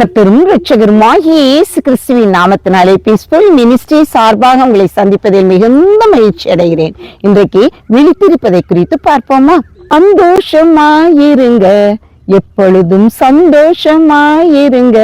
கத்தரும் ரட்சகருமாகிய இயேசு கிறிஸ்துவின் நாமத்தினாலே பீஸ்ஃபுல் மினிஸ்ட்ரி சார்பாக உங்களை சந்திப்பதில் மிகுந்த மகிழ்ச்சி அடைகிறேன். இன்றைக்கு விழித்திருப்பதை குறித்து பார்ப்போமா? சந்தோஷமாயிருங்க. எப்பொழுதும் சந்தோஷமாயிருங்க.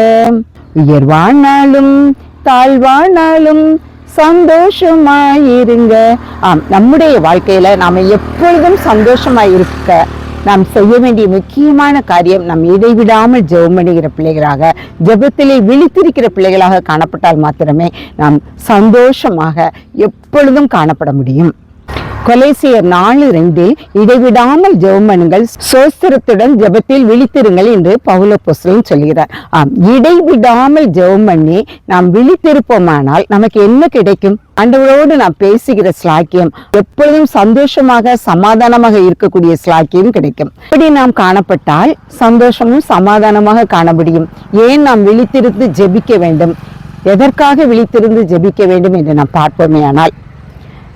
உயர்வானாலும் தாழ்வானாலும் சந்தோஷமாயிருங்க. ஆம் நம்முடைய வாழ்க்கையில நாம எப்பொழுதும் சந்தோஷமாயிருக்க நாம் செய்ய வேண்டிய முக்கியமான காரியம் நாம் இடைவிடாமல் ஜெபம் பண்ணுகிற பிள்ளைகளாக ஜெபத்திலே விழித்திருக்கிற பிள்ளைகளாக காணப்பட்டால் மாத்திரமே நாம் சந்தோஷமாக எப்பொழுதும் காணப்பட முடியும். கொலேசியர் நாலு ரெண்டில் இடைவிடாமல் ஜெபம் சோஸ்திரத்துடன் ஜெபத்தில் விழித்திருங்கள் என்று பவுல சொல்கிறார். ஆம் இடைவிடாமல் ஜெபம் பண்ணி நாம் விழித்திருப்போமானால் நமக்கு என்ன கிடைக்கும்? ஆண்டவரோடு நாம் பேசுகிற ஸ்லாக்கியம் எப்பொழுதும் சந்தோஷமாக சமாதானமாக இருக்கக்கூடிய ஸ்லாக்கியம் கிடைக்கும். இப்படி நாம் காணப்பட்டால் சந்தோஷமும் சமாதானமாக காண முடியும். ஏன் நாம் விழித்திருந்து ஜெபிக்க வேண்டும்? எதற்காக விழித்திருந்து ஜெபிக்க வேண்டும் என்று நாம் பார்ப்போமே ஆனால்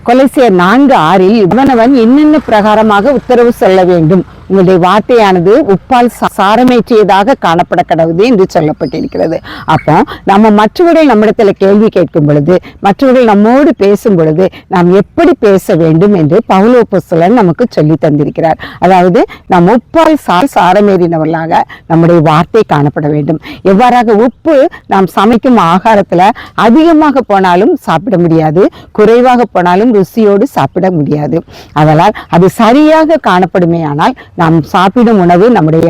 கொலை செய்ய நான்கு ஆறில் இவனவன் என்னென்ன பிரகாரமாக உத்தரவு சொல்ல வேண்டும்? உங்களுடைய வார்த்தையானது உப்பால் சாரமேற்றியதாக காணப்பட கடவுது என்று சொல்லப்பட்டிருக்கிறது. அப்போ நம்ம மற்றவர்கள் நம்மிடத்துல கேள்வி கேட்கும் பொழுது மற்றவர்கள் நம்மோடு பேசும் பொழுது நாம் எப்படி பேச வேண்டும் என்று பவுலோப்போஸ்தலன் நமக்கு சொல்லி தந்திருக்கிறார். அதாவது நாம் உப்பால் சார் சாரமேறினவர்களாக நம்முடைய வார்த்தை காணப்பட வேண்டும். எவ்வாறாக உப்பு நாம் சமைக்கும் ஆகாரத்துல அதிகமாக போனாலும் சாப்பிட முடியாது குறைவாக போனாலும் ருசியோடு சாப்பிட முடியாது. அதனால் அது சரியாக காணப்படுமே ஆனால் நாம் சாப்பிடும் உணவு நம்முடைய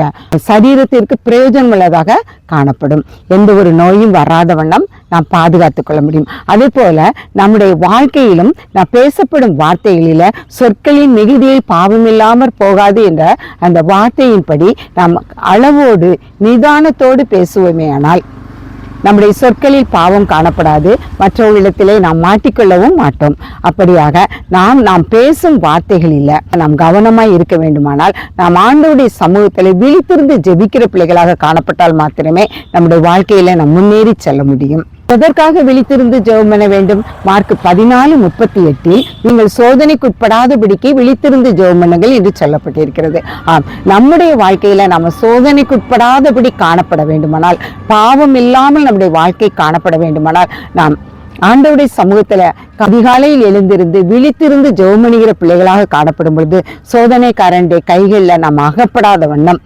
சரீரத்திற்கு பிரயோஜனம் உள்ளதாக காணப்படும். எந்த ஒரு நோயும் வராத வண்ணம் நாம் பாதுகாத்துக் கொள்ள முடியும். அதே போல நம்முடைய வாழ்க்கையிலும் நாம் பேசப்படும் வார்த்தைகளில சொற்களின் மிகுதியை பாவமில்லாமற் போகாது என்ற அந்த வார்த்தையின்படி நாம் அளவோடு நிதானத்தோடு பேசுவோமே ஆனால் நம்முடைய சொற்களில் பாவம் காணப்படாது மற்றவர்களிடத்திலே நாம் மாட்டிக்கொள்ளவும் மாட்டோம். அப்படியாக நாம் நாம் பேசும் வார்த்தைகளில் நாம் கவனமாக இருக்க வேண்டுமானால் நாம் ஆண்டவருடைய சமூகத்தில் விழித்திருந்து ஜெபிக்கிற பிள்ளைகளாக காணப்பட்டால் மாத்திரமே நம்முடைய வாழ்க்கையில நாம் முன்னேறி செல்ல முடியும். எதற்காக விழித்திருந்து ஜெபம் பண்ண வேண்டும்? மார்க் பதினாலு முப்பத்தி எட்டில் நீங்கள் சோதனைக்குட்படாதபடிக்கு விழித்திருந்து ஜெபம் பண்ணுங்கள் என்று சொல்லப்பட்டிருக்கிறது. ஆம் நம்முடைய வாழ்க்கையில நம்ம சோதனைக்குட்படாதபடி காணப்பட வேண்டுமானால் பாவம் இல்லாமல் நம்முடைய வாழ்க்கை காணப்பட வேண்டுமானால் நாம் ஆண்டவுடைய சமூகத்துல அதிகாலையில் எழுந்திருந்து விழித்திருந்து ஜெபம் பிள்ளைகளாக காணப்படும் பொழுது சோதனைக்காரனுடைய கைகளில் நாம் அகப்படாத வண்ணம்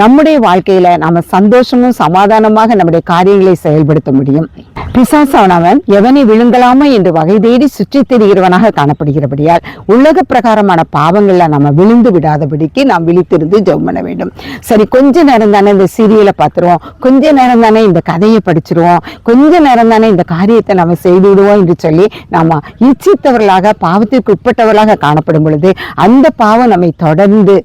நம்முடைய வாழ்க்கையில நாம சந்தோஷமும் சமாதானமாக நம்முடைய காரியங்களை செயல்படுத்த முடியும். பிசாசானவன் எவனை விழுங்கலாமா என்று வகை தேடி சுற்றி திரிகிறவனாக காணப்படுகிறபடியால் உலக பிரகாரமான பாவங்கள்ல நம்ம விழுந்து விடாதபடிக்கு நாம் விழித்திருந்து ஜெபம் பண்ண வேண்டும். சரி கொஞ்ச நேரம் தானே இந்த சீரியலை பார்த்துருவோம். கொஞ்ச நேரம் தானே இந்த கதையை படிச்சிருவோம். கொஞ்ச நேரம் தானே இந்த காரியத்தை நம்ம செய்து விடுவோம் என்று சொல்லி நாம இச்சித்தவர்களாக பாவத்திற்கு உட்பட்டவர்களாக காணப்படும் பொழுது அந்த பாவம் நம்மை தொடர்ந்து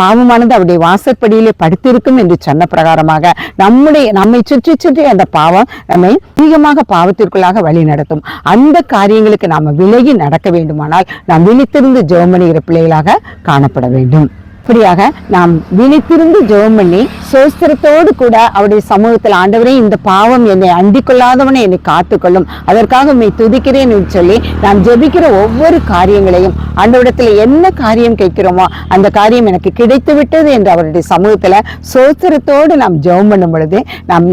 பாவமானது அவருடைய வாசற்படியிலே படுத்திருக்கும் என்று சொன்ன பிரகாரமாக நம்முடைய நம்மை சுற்றி சுற்றி அந்த பாவம் நம்மை அதிகமாக பாவத்திற்குள்ளாக வழி நடத்தும். அந்த காரியங்களுக்கு நாம் விலகி நடக்க வேண்டுமானால் நாம் விழித்திருந்து ஜெபம் பண்ணுகிற பிள்ளைகளாக காணப்பட வேண்டும். இப்படியாக நாம் விழித்திருந்து ஜெபம் பண்ணி சோஸ்திரத்தோடு கூட அவருடைய சமூகத்தில் ஆண்டவரே இந்த பாவம் என்னை அண்டிக்கொள்ளாதவனை என்னை காத்துக்கொள்ளும். அதற்காக உண்மை துதிக்கிறேன் என்று சொல்லி நாம் ஜெபிக்கிற ஒவ்வொரு காரியங்களையும் ஆண்டவரிடத்தில் என்ன காரியம் கேட்கிறோமோ அந்த காரியம் எனக்கு கிடைத்து விட்டது என்று அவருடைய சமூகத்தில் சோஸ்திரத்தோடு நாம் ஜெபம் பண்ணும் பொழுது நாம்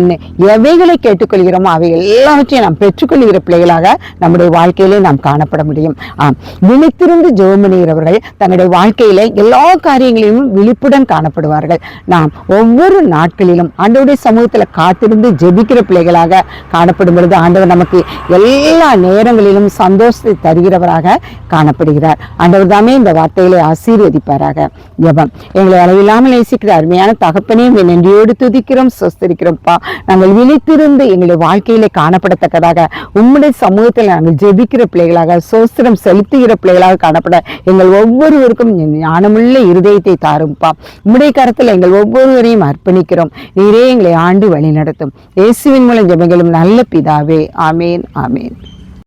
எவைகளை கேட்டுக்கொள்கிறோமோ அவை எல்லாவற்றையும் நாம் பெற்றுக்கொள்கிற பிள்ளைகளாக நம்முடைய வாழ்க்கையிலே நாம் காணப்பட முடியும். ஆம். விழித்திருந்து ஜெபம் பண்ணுகிறவர்கள் தன்னுடைய வாழ்க்கையில எல்லா காரியங்களையும் விழிப்புடன் காணப்படுவார்கள். நாம் ஒவ்வொரு நாட்களிலும் ஆண்டவருடைய சமூகத்தில் காத்திருந்து ஜெபிக்கிற பிள்ளைகளாக காணப்படும் பொழுது ஆண்டவர் நமக்கு எல்லா நேரங்களிலும் சந்தோஷத்தை தருகிறவராக காணப்படுகிறார். ஆண்டவர் தாமே இந்த வார்த்தைகளை ஆசீர்வதிப்பாராக. ஜபம். எங்களை அளவில்லாமல் நேசிக்கிற அருமையான தகப்பனே நன்றியோடு துதிக்கிறோம் சுஸ்திருக்கிறோம்ப்பா. நாங்கள் விழித்திருந்து எங்களுடைய வாழ்க்கையிலே காணப்படத்தக்கதாக உம்முடைய சமூகத்தில் நாங்கள் ஜெபிக்கிற பிள்ளைகளாக சோஸ்திரம் செலுத்துகிற பிள்ளைகளாக காணப்பட எங்கள் ஒவ்வொருவருக்கும் ஞானமுள்ள இருதயத்தை தாரும்ப்பா உம்முடைய கரத்தில் எங்கள் ஒவ்வொருவரையும் அர்ப்பணிக்கிறோம். நீரே எங்களை ஆண்டு வழி நடத்தும் இயேசுவின் மூலம் ஜெபங்களும் நல்ல பிதாவே. ஆமேன் ஆமேன்.